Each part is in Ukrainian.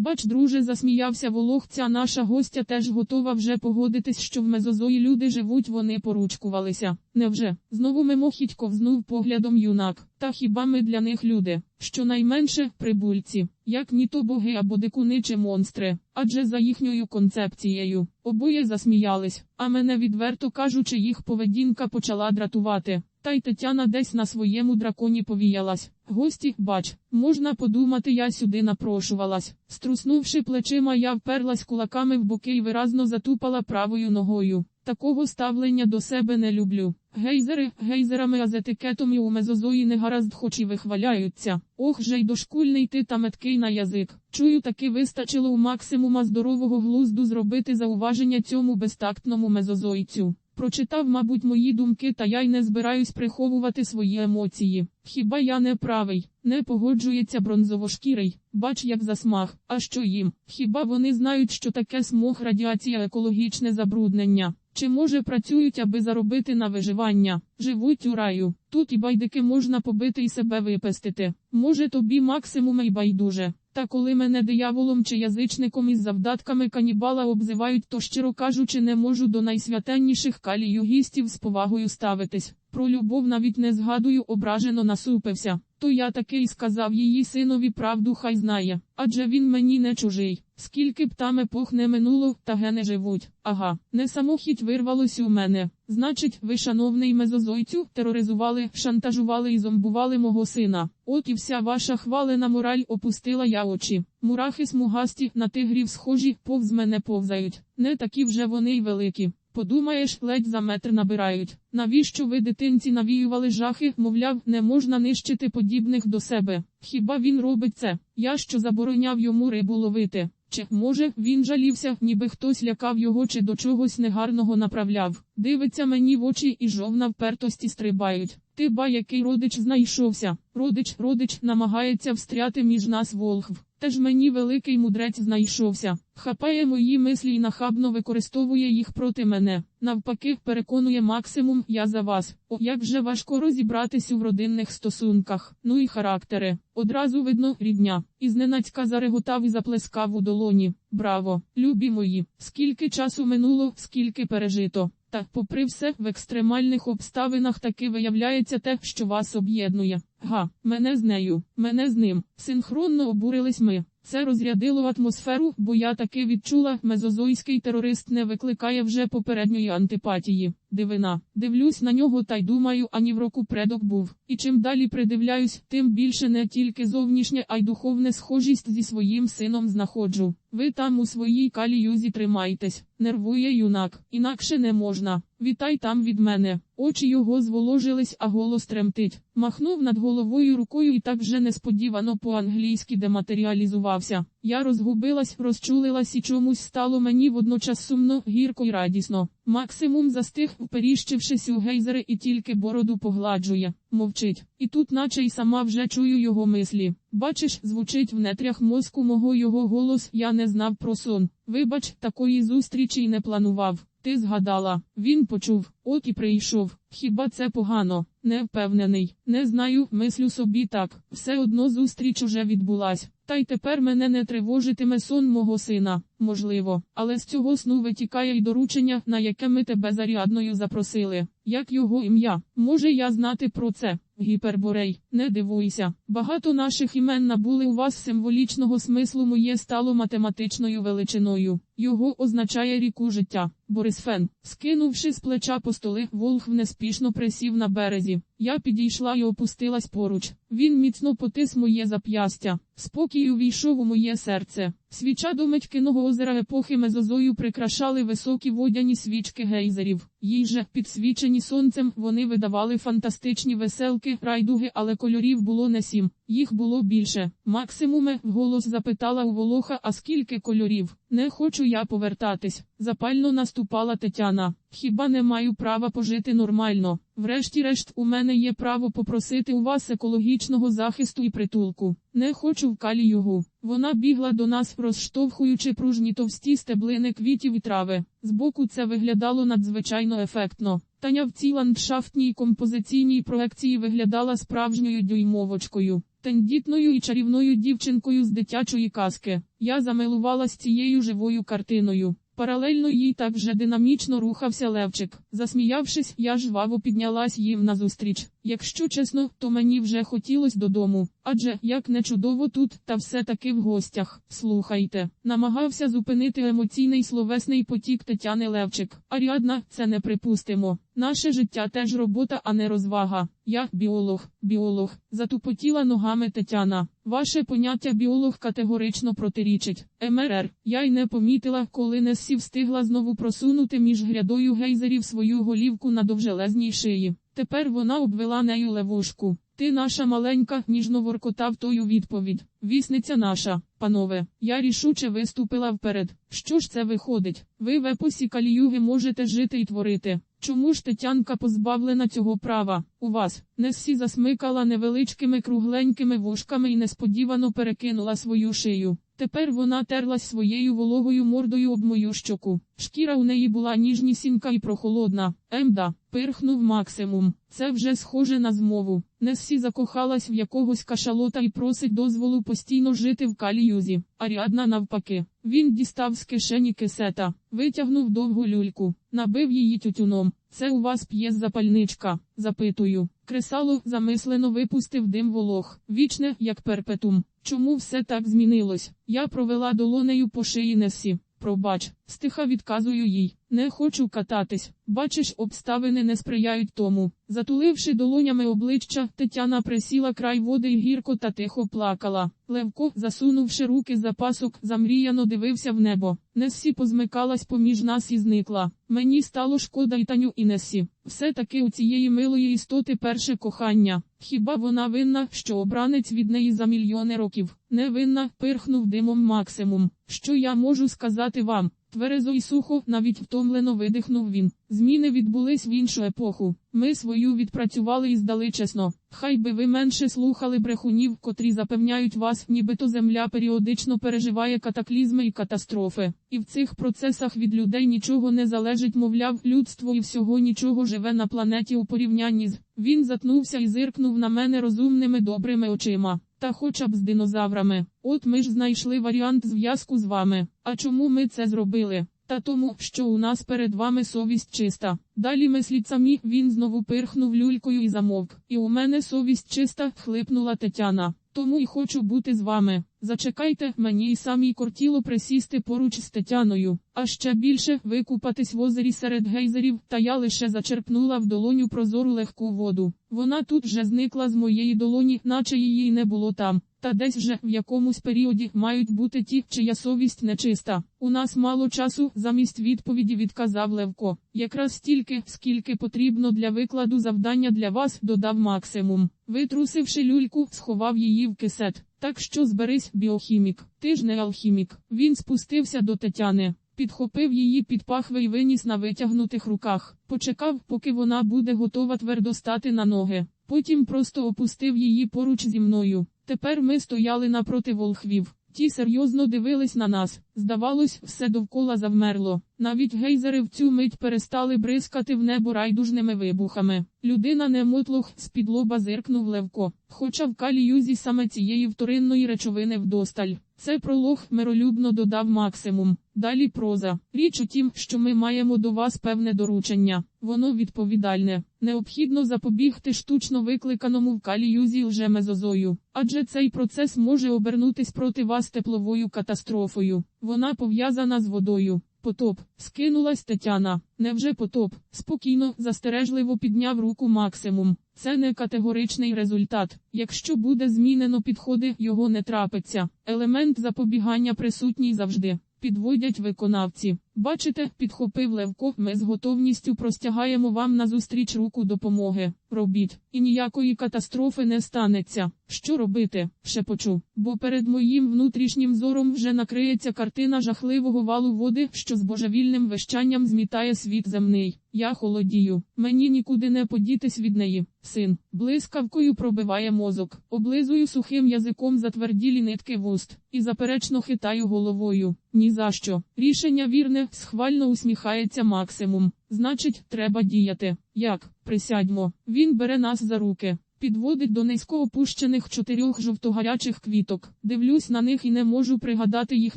Бач, друже, засміявся Волох, ця наша гостя теж готова вже погодитись, що в мезозої люди живуть, вони поручкувалися. Невже? Знову мимохідь ковзнув поглядом юнак. Та хіба ми для них люди? Щонайменше прибульці, як ні то боги або дикуни чи монстри, адже за їхньою концепцією. Обоє засміялись, а мене відверто кажучи, їх поведінка почала дратувати. Та й Тетяна десь на своєму драконі повіялась. Гості, бач, можна подумати, я сюди напрошувалась. Струснувши плечима, я вперлась кулаками в боки і виразно затупала правою ногою. Такого ставлення до себе не люблю. Гейзери, гейзерами, а з етикетом і у мезозої не гаразд, хоч і вихваляються. Ох же й дошкульний ти та меткий на язик. Чую, таки вистачило у максимума здорового глузду зробити зауваження цьому безтактному мезозойцю. Прочитав, мабуть, мої думки, та я й не збираюсь приховувати свої емоції. Хіба я не правий, не погоджується бронзовошкірий, бач, як засмаг. А що їм? Хіба вони знають, що таке смог, радіація, екологічне забруднення? Чи може працюють, аби заробити на виживання? Живуть у раю. Тут і байдики можна побити і себе випестити. Може тобі максимум і байдуже. Та коли мене дияволом чи язичником із завдатками канібала обзивають, то щиро кажучи, не можу до найсвятенніших каліюгістів з повагою ставитись. Про любов навіть не згадую, ображено насупився. То я таки й сказав її синові правду, хай знає, адже він мені не чужий. Скільки б там епох не минуло, та гени живуть. Ага, не самохідь вирвалось у мене. Значить, ви, шановний мезозойцю, тероризували, шантажували і зомбували мого сина. От і вся ваша хвалена мораль опустила я очі. Мурахи смугасті на тигрів схожі, повз мене повзають. Не такі вже вони й великі. Подумаєш, ледь за метр набирають. Навіщо ви дитинці навіювали жахи, мовляв, не можна нищити подібних до себе. Хіба він робить це? Я що забороняв йому рибу ловити? Чи, може, він жалівся, ніби хтось лякав його чи до чогось негарного направляв. Дивиться мені в очі і жовна впертості стрибають. Ти ба який родич знайшовся. Родич, родич намагається встряти між нас волхв. Теж мені великий мудрець знайшовся. Хапає мої мислі і нахабно використовує їх проти мене. Навпаки, переконує максимум, я за вас. О, як же важко розібратись у родинних стосунках. Ну і характери. Одразу видно рідня. І зненацька зареготав і заплескав у долоні. Браво, любі мої! Скільки часу минуло, скільки пережито. Та, попри все, в екстремальних обставинах таки виявляється те, що вас об'єднує. Га, мене з нею, мене з ним. Синхронно обурились ми. Це розрядило атмосферу, бо я таки відчула, мезозойський терорист не викликає вже попередньої антипатії. Дивина. Дивлюсь на нього та й думаю, ані в року предок був. І чим далі придивляюсь, тим більше не тільки зовнішнє, а й духовне схожість зі своїм сином знаходжу. Ви там у своїй каліюзі тримайтесь, нервує юнак, інакше не можна. Вітай там від мене. Очі його зволожились, а голос тремтить. Махнув над головою рукою і так вже несподівано по-англійськи дематеріалізувався. Я розгубилась, розчулилась і чомусь стало мені водночас сумно, гірко й радісно. Максимум застиг, вперіщившись у гейзери і тільки бороду погладжує, мовчить. І тут, наче й сама вже чую його мислі. Бачиш, звучить в нетрях мозку мого його голос, я не знав про сон. Вибач, такої зустрічі й не планував. Ти згадала, він почув, от і прийшов. Хіба це погано? Не впевнений. Не знаю, мислю собі так. Все одно зустріч уже відбулась. Та й тепер мене не тривожитиме сон мого сина, можливо, але з цього сну витікає й доручення, на яке ми тебе зарядною запросили. Як його ім'я? Може я знати про це? Гіперборей, не дивуйся. Багато наших імен набули у вас символічного смислу моє стало математичною величиною. Його означає ріку життя. Борисфен, скинувши з плеча по столи, Волхв неспішно присів на березі. Я підійшла і опустилась поруч. Він міцно потис моє зап'ястя. Спокій увійшов у моє серце. Свіча до Медькиного озера епохи Мезозою прикрашали високі водяні свічки гейзерів. Їй же, підсвічені сонцем, вони видавали фантастичні веселки, райдуги, але кольорів було не сім. Їх було більше. Максимуме, голос запитала у Волоха, а скільки кольорів? Не хочу я повертатись. Запально наступала Тетяна. Хіба не маю права пожити нормально? Врешті-решт, у мене є право попросити у вас екологічного захисту і притулку. Не хочу в калі його. Вона бігла до нас, розштовхуючи пружні товсті стеблини квітів і трави. Збоку це виглядало надзвичайно ефектно. Таня в цій ландшафтній композиційній проекції виглядала справжньою дюймовочкою. Тендітною і чарівною дівчинкою з дитячої казки. Я замилувалась цією живою картиною. Паралельно їй так вже динамічно рухався Левчик. Засміявшись, я жваво піднялась їм назустріч. Якщо чесно, то мені вже хотілось додому. Адже як не чудово тут, та все таки в гостях. Слухайте, намагався зупинити емоційний словесний потік Тетяни Левчик. Аріадна, це не припустимо. Наше життя теж робота, а не розвага. Я біолог, біолог, затупотіла ногами Тетяна. Ваше поняття біолог категорично протирічить. МРР, я й не помітила, коли Нессі встигла знову просунути між грядою гейзерів свою голівку на довжелезній шиї. Тепер вона обвела нею левушку. Ти наша маленька, ніжно воркотав тою відповідь. Вісниця наша, панове, я рішуче виступила вперед. Що ж це виходить? Ви в епосі каліюги можете жити і творити. Чому ж Тетянка позбавлена цього права? У вас Нессі засмикала невеличкими кругленькими вушками і несподівано перекинула свою шию. Тепер вона терлась своєю вологою мордою об мою щоку. Шкіра у неї була ніжнісінька і прохолодна. Емда, пирхнув максимум. Це вже схоже на змову. Нессі закохалась в якогось кашалота і просить дозволу постійно жити в каліюзі. Аріадна навпаки. Він дістав з кишені кисета, витягнув довгу люльку, набив її тютюном. Це у вас п'є запальничка, запитую. Кресало замислено випустив дим волох. Вічне, як перпетум. Чому все так змінилось? Я провела долонею по шиї Несі. Пробач, стиха відказую їй. Не хочу кататись. Бачиш, обставини не сприяють тому. Затуливши долонями обличчя, Тетяна присіла край води й гірко та тихо плакала. Левко, засунувши руки за пасок, замріяно дивився в небо. Несі позмикалась поміж нас і зникла. Мені стало шкода й Таню і Несі. Все таки у цієї милої істоти перше кохання. Хіба вона винна, що обранець від неї за мільйони років? Не винна, пирхнув димом максимум. Що я можу сказати вам? Тверезо і сухо, навіть втомлено видихнув він. Зміни відбулись в іншу епоху. Ми свою відпрацювали і здали чесно. Хай би ви менше слухали брехунів, котрі запевняють вас, нібито земля періодично переживає катаклізми і катастрофи. І в цих процесах від людей нічого не залежить, мовляв, людство і всього нічого живе на планеті у порівнянні з. Він затнувся і зиркнув на мене розумними добрими очима. Та хоча б з динозаврами. От ми ж знайшли варіант зв'язку з вами. А чому ми це зробили? Та тому, що у нас перед вами совість чиста. Далі мисліть самі, він знову пирхнув люлькою і замовк. І у мене совість чиста, хлипнула Тетяна. Тому й хочу бути з вами. Зачекайте, мені й самій кортіло присісти поруч з Тетяною, а ще більше викупатись в озері серед гейзерів, та я лише зачерпнула в долоню прозору легку воду. Вона тут вже зникла з моєї долоні, наче її не було там. Та десь вже в якомусь періоді мають бути ті, чия совість нечиста. У нас мало часу, замість відповіді відказав Левко. Якраз стільки, скільки потрібно для викладу завдання для вас, додав максимум. Витрусивши люльку, сховав її в кисет. Так що зберись, біохімік, ти ж не алхімік. Він спустився до Тетяни, підхопив її під пахви й виніс на витягнутих руках. Почекав, поки вона буде готова твердо стати на ноги. Потім просто опустив її поруч зі мною. Тепер ми стояли напроти волхвів. Ті серйозно дивились на нас. Здавалось, все довкола завмерло. Навіть гейзери в цю мить перестали бризкати в небо райдужними вибухами. Людина немотлох з-під лоба зиркнув Левко. Хоча в каліюзі саме цієї вторинної речовини вдосталь. Це пролог миролюбно додав максимум. Далі проза. Річ у тім, що ми маємо до вас певне доручення. Воно відповідальне. Необхідно запобігти штучно викликаному в каліюзі лжемезозою. Адже цей процес може обернутись проти вас тепловою катастрофою. Вона пов'язана з водою. Потоп, скинулась Тетяна. Невже потоп? Спокійно, застережливо підняв руку максимум. Це не категоричний результат. Якщо буде змінено підходи, його не трапиться. Елемент запобігання присутній завжди. Підводять виконавці. Бачите, підхопив Левко, ми з готовністю простягаємо вам назустріч руку допомоги. Робіть, і ніякої катастрофи не станеться. Що робити? Шепочу, бо перед моїм внутрішнім зором вже накриється картина жахливого валу води, що з божевільним вещанням змітає світ земний. Я холодію, мені нікуди не подітись від неї. Син, блискавкою пробиває мозок, облизую сухим язиком затверділі нитки вуст, і заперечно хитаю головою. Ні за що. Рішення вірне, схвально усміхається максимум. Значить, треба діяти. Як? Присядьмо. Він бере нас за руки. Підводить до низько опущених чотирьох жовтогарячих квіток. Дивлюсь на них і не можу пригадати їх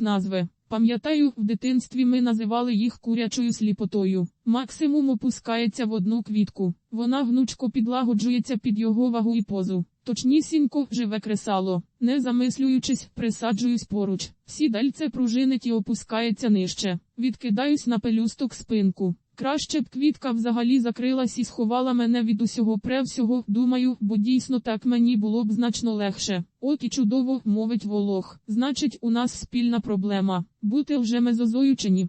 назви. Пам'ятаю, в дитинстві ми називали їх курячою сліпотою. Максимум опускається в одну квітку. Вона гнучко підлагоджується під його вагу і позу. Точнісінько живе кресало. Не замислюючись, присаджуюсь поруч. Сідальце пружинить і опускається нижче. Відкидаюсь на пелюсток спинку. Краще б квітка взагалі закрилась і сховала мене від усього превсього, думаю, бо дійсно так мені було б значно легше. От і чудово, мовить волох. Значить, у нас спільна проблема. Бути вже мезозою чи ні?